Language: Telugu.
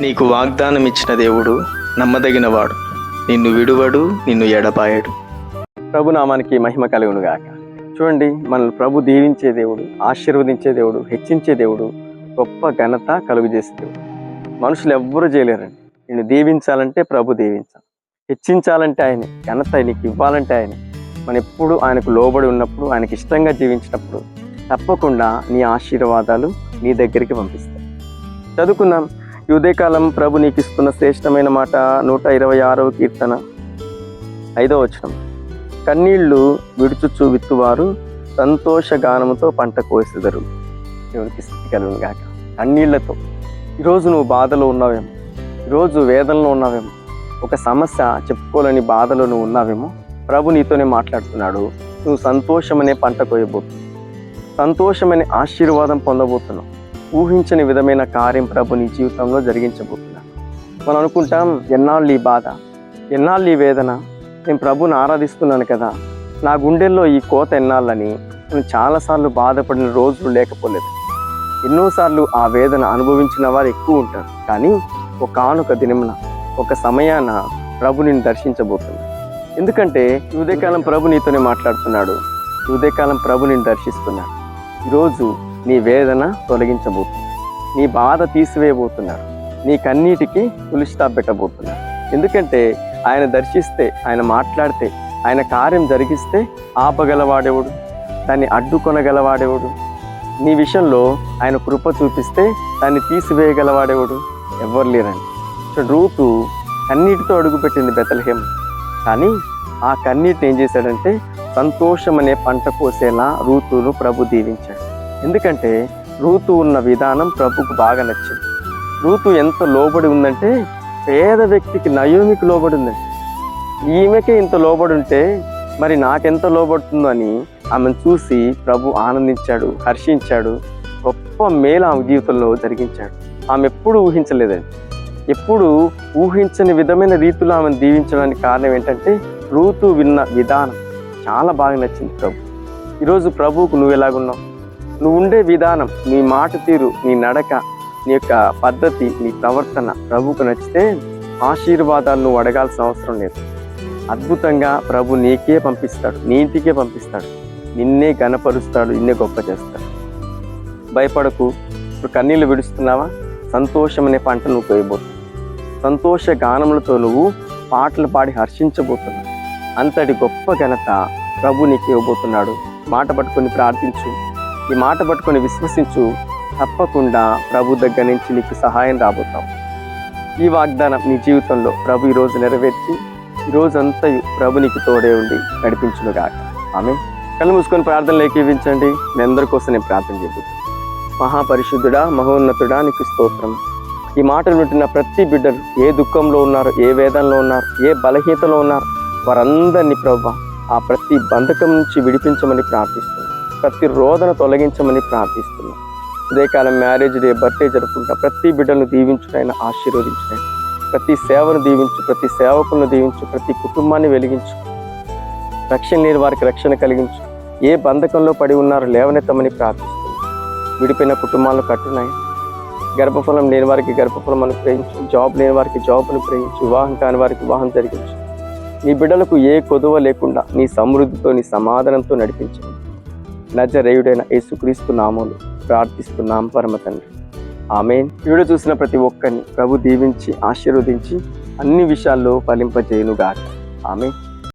నీకు వాగ్దానం ఇచ్చిన దేవుడు నమ్మదగినవాడు. నిన్ను విడువడు నిన్ను ఎడపాయడు ప్రభు నామానికి మహిమ కలుగును గాక చూడండి మనల్ని ప్రభు దీవించే దేవుడు ఆశీర్వదించే దేవుడు హెచ్చించే దేవుడు గొప్ప ఘనత కలుగు చేసే దేవుడు. మనుషులు ఎవ్వరూ చేయలేరండి. నిన్ను దీవించాలంటే ప్రభు దీవించాలి. హెచ్చించాలంటే ఆయన ఘనత నీకు ఇవ్వాలంటే ఆయన. మనం ఎప్పుడు ఆయనకు లోబడి ఉన్నప్పుడు ఆయనకి ఇష్టంగా జీవించినప్పుడు తప్పకుండా నీ ఆశీర్వాదాలు నీ దగ్గరికి పంపిస్తాయి. చదువుకుందాం. ఉదయకాలం ప్రభు నీకు ఇస్తున్న శ్రేష్టమైన మాట నూట ఇరవై ఆరవ కీర్తన. ఐదవ వచనం. కన్నీళ్ళు విడుచుచు విత్తువారు సంతోష గానముతో పంట కోసెదరు. దేవునికి స్థితి కలుగును గాక. కన్నీళ్ళతో. ఈరోజు నువ్వు బాధలో ఉన్నావేమో? ఈరోజు వేదనలో ఉన్నావేమో? ఒక సమస్య చెప్పుకోలేని బాధలో నువ్వు ఉన్నావేమో? ప్రభు నీతోనే మాట్లాడుతున్నాడు. నువ్వు సంతోషమనే పంట కోయబోతున్నావు. సంతోషమనే ఆశీర్వాదం పొందబోతున్నావు. ఊహించని విధమైన కార్యం ప్రభు నీ జీవితంలో జరిగించబోతున్నాడు మనం అనుకుంటాం ఎన్నాళ్ళు ఈ బాధ? ఎన్నాళ్ళు ఈ వేదన? నేను ప్రభుని ఆరాధిస్తున్నాను కదా. నా గుండెల్లో ఈ కోత ఎన్నాళ్ళని? నేను చాలాసార్లు బాధపడిన రోజులు లేకపోలేదు. ఎన్నోసార్లు ఆ వేదన అనుభవించిన వారు ఎక్కువ ఉంటారు. కానీ ఒక ఆనుక దినమున ఒక సమయాన ప్రభు నిన్ను దర్శించబోతున్నాడు ఎందుకంటే ఉదయకాలం ప్రభు నీతోనే మాట్లాడుతున్నాడు. ఉదయకాలం ప్రభు నిన్ను దర్శిస్తున్నాడు. ఈరోజు నీ వేదన తొలగించబోతుంది. నీ బాధ తీసివేయబోతున్నాడు నీ కన్నీటికి పులి పెట్టబోతున్నాడు ఎందుకంటే ఆయన దర్శిస్తే ఆయన మాట్లాడితే ఆయన కార్యం జరిగిస్తే ఆపగలవాడేవుడు? దాన్ని అడ్డుకొనగలవాడేవుడు? నీ విషయంలో ఆయన కృప చూపిస్తే దాన్ని తీసివేయగలవాడేవుడు? ఎవ్వరు లేరండి. రూతు కన్నీటితో అడుగుపెట్టింది బెతలహేం కానీ ఆ కన్నీటిని ఏం చేశాడంటే సంతోషం అనే పంట కోసేలా రూతును ప్రభు దీవించాడు. ఎందుకంటే రూతు ఉన్న విధానం ప్రభుకు బాగా నచ్చింది. రూతు ఎంత లోబడి ఉందంటే పేద వ్యక్తికి నయోమికి లోబడి ఉందండి. ఈమెకే ఇంత లోబడి ఉంటే మరి నాకెంత లోబడుతుందో అని ఆమెను చూసి ప్రభు ఆనందించాడు హర్షించాడు గొప్ప మేలు ఆమె జీవితంలో జరిగించాడు. ఆమె ఎప్పుడు ఊహించలేదండి. ఎప్పుడు ఊహించని విధమైన రీతిలో ఆమెను దీవించడానికి కారణం ఏంటంటే రూతు విన్న విధానం చాలా బాగా నచ్చింది ప్రభు. ఈరోజు ప్రభువుకు నువ్వు ఎలాగున్నావు? నువ్వు ఉండే విధానం నీ మాట తీరు నీ నడక నీ యొక్క పద్ధతి నీ ప్రవర్తన ప్రభుకు నచ్చితే ఆశీర్వాదాలు నువ్వు అడగాల్సిన అవసరం లేదు. అద్భుతంగా ప్రభు నీకే పంపిస్తాడు నీ ఇంటికే పంపిస్తాడు. నిన్నే గనపరుస్తాడు నిన్నే గొప్ప చేస్తాడు. భయపడకు ఇప్పుడు కన్నీళ్ళు విడుస్తున్నావా? సంతోషం అనే పంట నువ్వు పోయబోతున్నావు సంతోష గానములతో నువ్వు పాటలు పాడి హర్షించబోతున్నావు. అంతటి గొప్ప ఘనత ప్రభు నీకు ఇవ్వబోతున్నాడు. మాట పట్టుకొని ప్రార్థించు. ఈ మాట పట్టుకొని విశ్వసించు తప్పకుండా ప్రభు దగ్గర నుంచి నీకు సహాయం రాబోతాం. ఈ వాగ్దానం నీ జీవితంలో ప్రభు ఈరోజు నెరవేర్చి ఈరోజంతా ప్రభు నీకు తోడే ఉండి నడిపించునుగాక ఆమె కళ్ళు మూసుకొని ప్రార్థనలు ఏకీవించండి. మీ అందరి కోసం నేను ప్రార్థన చేయబోతున్నాను మహాపరిశుద్ధుడా మహోన్నతుడా నీకు స్తోత్రం. ఈ మాటలు వింటున్న ప్రతి బిడ్డలు ఏ దుఃఖంలో ఉన్నారు ఏ వేదనలో ఉన్నారు ఏ బలహీనతలో ఉన్నారు వారందరినీ ప్రభు ఆ ప్రతి బంధకం నుంచి విడిపించమని ప్రార్థిస్తున్నాం. ప్రతి రోదన తొలగించమని ప్రార్థిస్తున్నాం. ఉదయకాలం మ్యారేజ్ డే బర్త్డే జరుపుకుంటా ప్రతి బిడ్డలను దీవించుడైనా ఆశీర్వదించుడైనా ప్రతి సేవను దీవించు ప్రతి సేవకులను దీవించు ప్రతి కుటుంబాన్ని వెలిగించు. రక్షణ లేని వారికి రక్షణ కలిగించు. ఏ బంధకంలో పడి ఉన్నారో లేవనెత్తమని ప్రార్థిస్తున్నాం. విడిపోయిన కుటుంబాలను కట్టున్నాయి. గర్భఫలం లేని వారికి గర్భఫలం అనుగ్రహించు. జాబ్ లేని వారికి జాబ్ అనుగ్రహించు. వివాహం కాని వారికి వివాహం జరిగించు. నీ బిడ్డలకు ఏ కొదువ లేకుండా నీ సమృద్ధితో నీ సమాధానంతో నడిపించు. నజరేయుడైన యేసుక్రీస్తు నామములు ప్రార్థిస్తున్నాం పరమ తండ్రి. ఆమె వీడియో చూసిన ప్రతి ఒక్కరిని ప్రభు దీవించి ఆశీర్వదించి అన్ని విషయాల్లో ఫలింపజేయునుగాక. ఆమె